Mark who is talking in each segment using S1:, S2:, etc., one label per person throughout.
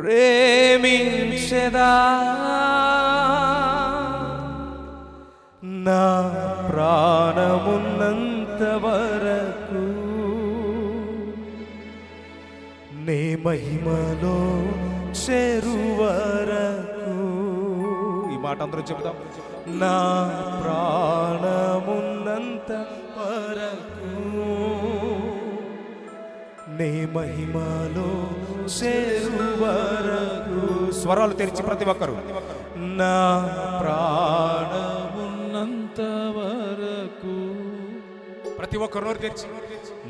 S1: ప్రేమించదా? నా ప్రాణమున్నంత వరకు నే మహిమలో చెరువరకు. ఈ మాట అందరూ చెబుతాం నా ప్రాణమున్నంత వరకు నే మహిమలో చేరువరకు స్వరాలు తెరిచి ప్రతి ఒక్కరు. నా ప్రాణమున్నంత వరకు. ప్రతి ఒక్కరు నోరు తెరిచి.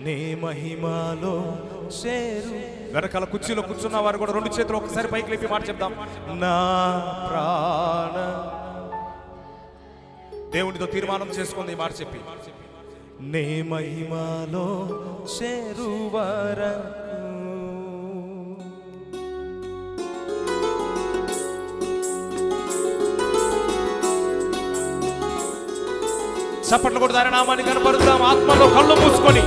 S1: నే మహిమలో చేరు. వెనకాల కుర్చీలో కూర్చున్న వారు కూడా రెండు చేతులు ఒకసారి పైకి లేపి మాట చెప్దాం. నా ప్రాణ. దేవునితో తీర్మానం చేసుకుంది మాట చెప్పి. నే మహిమలో చేరువరకు చప్పట్లు కూడా నామాన్ని కనపరుద్దాం. ఆత్మలో కళ్ళు మూసుకొని.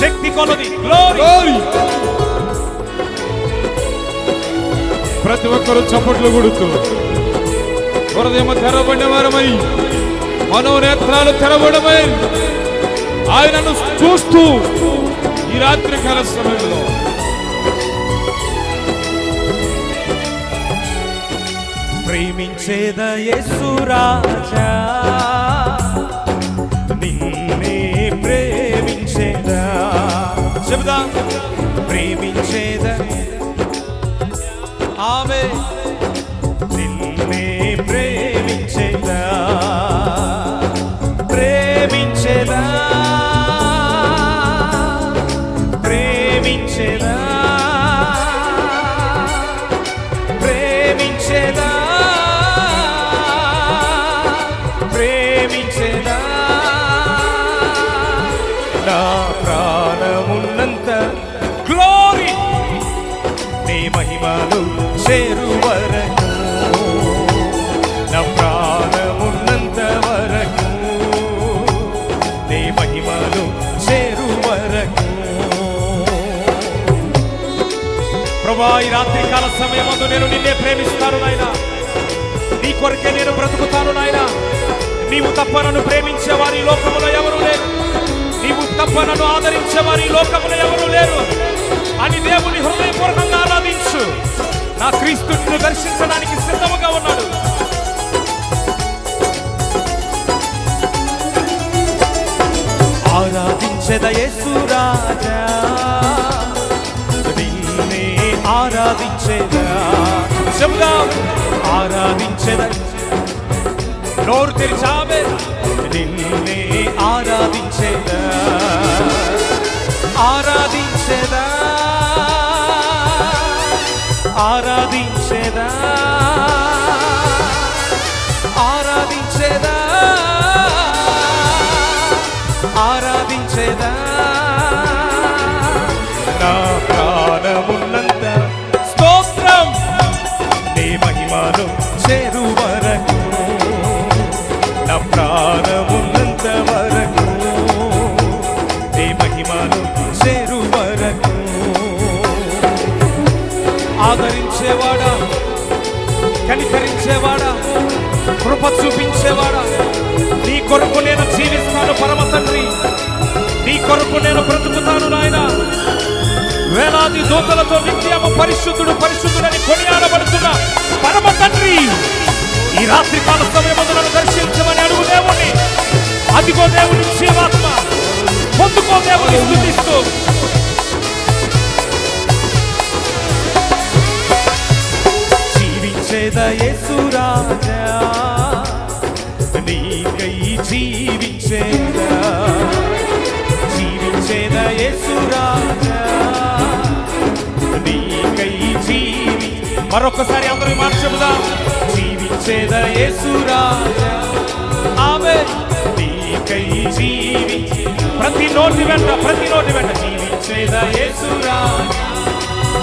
S1: శక్తి కొలది గ్లోరీ
S2: ప్రతి ఒక్కరూ చప్పట్లు కొడుతూ. హృదయం తెరబడిన వారమై మనోనేత్రాలు తెరబడమై ఆయనను చూస్తూ ఈ రాత్రి కాల సమయంలో
S1: ప్రేమించేద యేసురాజా నిన్నే ప్రేమించేదా. చెబుదాం. నీ మహిమలు నా ప్రాణమున్నంత వరకు నీ మహిమలు ప్రభా ఈ రాత్రికాల సమయమందు నేను నిన్నే ప్రేమిస్తాను నాయన నీ కొరకే నేను బ్రతుకుతాను నాయన నీవు తప్ప నన్ను ప్రేమించే వారి లోకములో ఎవరు లేరు నీవు తప్ప నన్ను ఆదరించే వారి లోకములో ఎవరు లేరు అని దేవుని హృదయపూర్వకంగా నా క్రీస్తు నిన్ను దర్శించడానికి సిద్ధముగా ఉన్నాడు. ఆరాధించద యేసురాజా నిన్నే ఆరాధించేదా. చెబుదాం? ఆరాధించేదా. నోరు తెరిచావే నిన్నే ఆరాధించేదా. కనికరించేవాడా? కృప చూపించేవాడా? నీ కొరకు నేను జీవిస్తాను పరమ తండ్రి. నీ కొరకు నేను బ్రతుకుతాను నాయన. వేలాది దూతలతో నిత్యము పరిశుద్ధుడు పరిశుద్ధుడని కొనియాడబడుతున్న పరమ తండ్రి. ఈ రాత్రి కాల సమయమందులను దర్శించమని అడుగు దేవుణ్ణి. అదిగో దేవుని జీవాత్మ. పొందుకో దేవుని స్థుతిస్తూ. యేసురాజా నీకై జీవించేదా జీవించేద యేసురాజా నీకై జీవి. మరొకసారి అందరూ మాట చెబుదాం. జీవించేద యేసురాజా ఆమె నీకై జీవి. ప్రతి నోటి వెంట ప్రతి నోటి వెంట జీవించేద యేసురాజా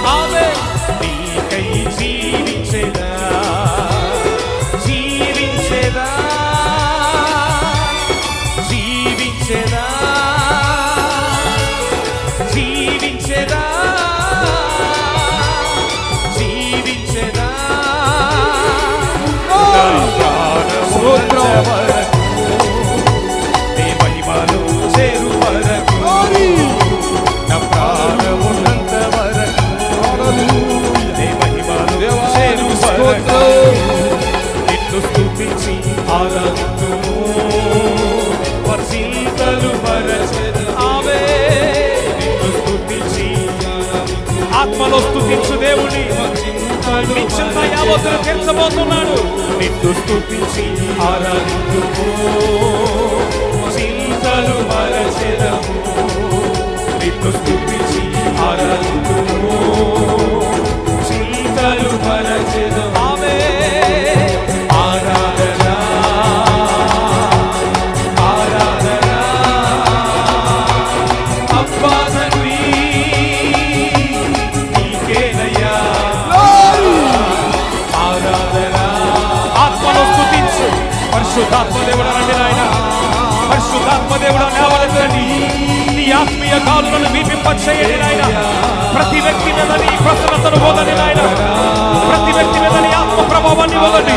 S1: ఆమె నీకై జీవించేదా జీవించేదా జీవించేదా జీవించేదా
S2: జీవించేదా.
S1: సూత్రం. నీ చింత తీర్చబోతున్నాడు నిన్ను స్తుతించి ఆరాధించుము చింతలు మరచెదము నిన్ను స్తుతించి చింతలు మరచెదము కాలులను నాయన. ప్రతి వ్యక్తి మీద నీ ప్రసన్నతను వదండి నాయన. ప్రతి వ్యక్తి మీద నీ ఆత్మ ప్రభావాన్ని వదండి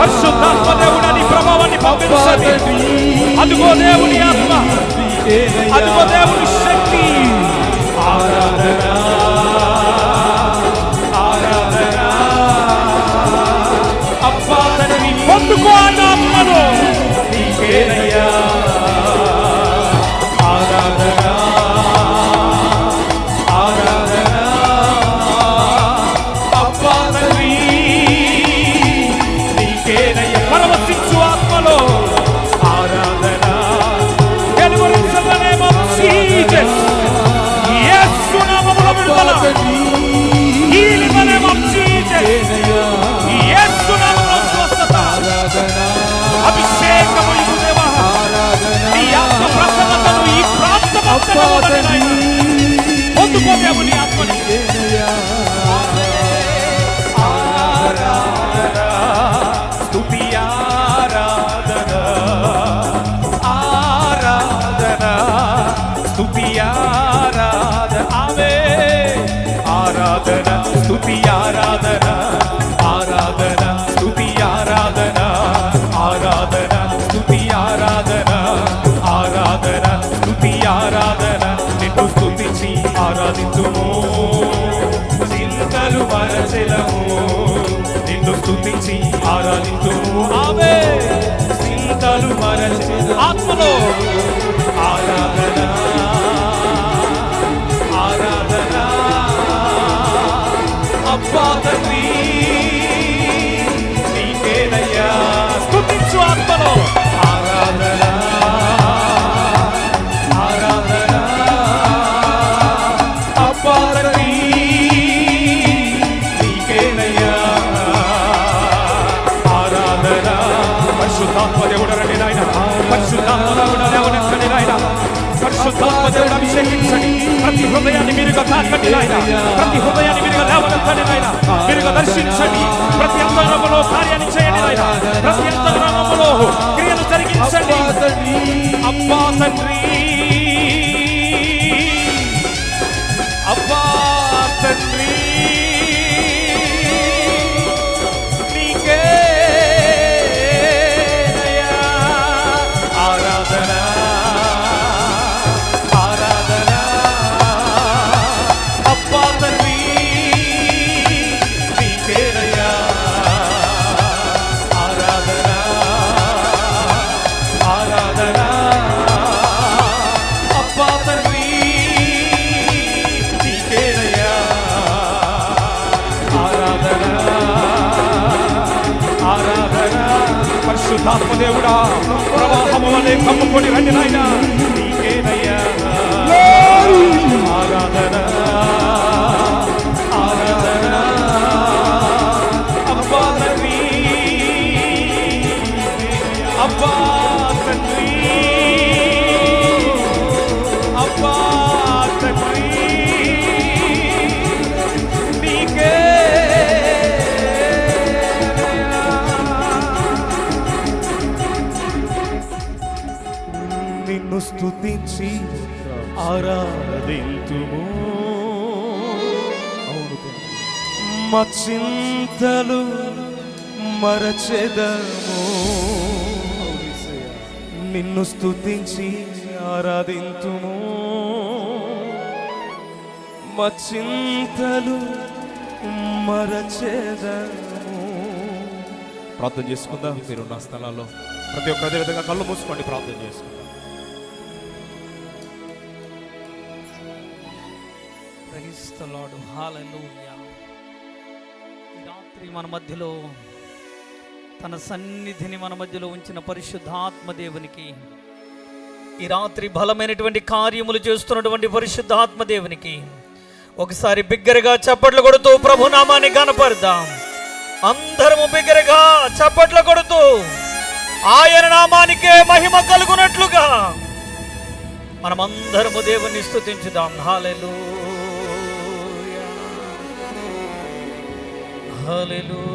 S1: పరిశుద్ధాత్మ దేవుడు నీ ప్రభావాన్ని పంపించండి. అదిగో దేవుని ఆత్మ. అదిగో దేవుని శక్తి. ఆరాధన. నామములో ఆరాధన ఆరాధన. అబ్బా తండ్రి నీకేనయ్యా. స్థుతించు ఆత్మలో. ఆరాధన ఆరాధన. అబ్బా తండ్రి నీకేనయ్యా. ఆరాధన. పరిశుద్ధాత్మ దేవుడు రండి నాయన. పరిశుద్ధాత్మ దేవుడు లేవనెత్తండి నాయన పరిశుద్ధాత్మ దేవుడు అభిషేకించండి. ప్రతి హృదయాన్ని మీరుగా తాకండి నాయన ప్రతి హృదయాన్ని మీరుగా లేవనెత్తండి నాయన మీరుగా దర్శించండి ప్రతి అంతరంగంలో కార్యాన్ని చేయండి నాయన. ప్రతి అంతరంగంలో క్రియలు జరిగించండి. అబ్బా తండ్రి. ప్రవాహము వలె కమ్ముకొని రండి నాయన. నీకేనయ్యా. ఆరాధన. ఆరాధింతుము మా చింతలు మరచెదము. నిన్ను స్తుతించి ఆరాధింతుము. మా చింతలు మరచెదము. ప్రార్థన చేసుకుందాం. మీరున్న స్థలాల్లో ప్రతి ఒక్క విధంగా కళ్ళు మూసుకోండి. ప్రార్థన చేసుకుందాం.
S3: క్రైస్తలాడు హాలూయా రాత్రి మన మధ్యలో తన సన్నిధిని మన మధ్యలో ఉంచిన పరిశుద్ధాత్మ దేవునికి ఈ రాత్రి బలమైనటువంటి కార్యములు చేస్తున్నటువంటి పరిశుద్ధాత్మ దేవునికి ఒకసారి బిగ్గరగా చప్పట్లు కొడుతూ ప్రభునామాన్ని కనపడదాం అందరము బిగ్గరగా చప్పట్లు కొడుతూ ఆయన నామానికే మహిమ కలుగునట్లుగా మనమందరము దేవుని స్థుతించుదాం హాలెలూయా Hallelujah.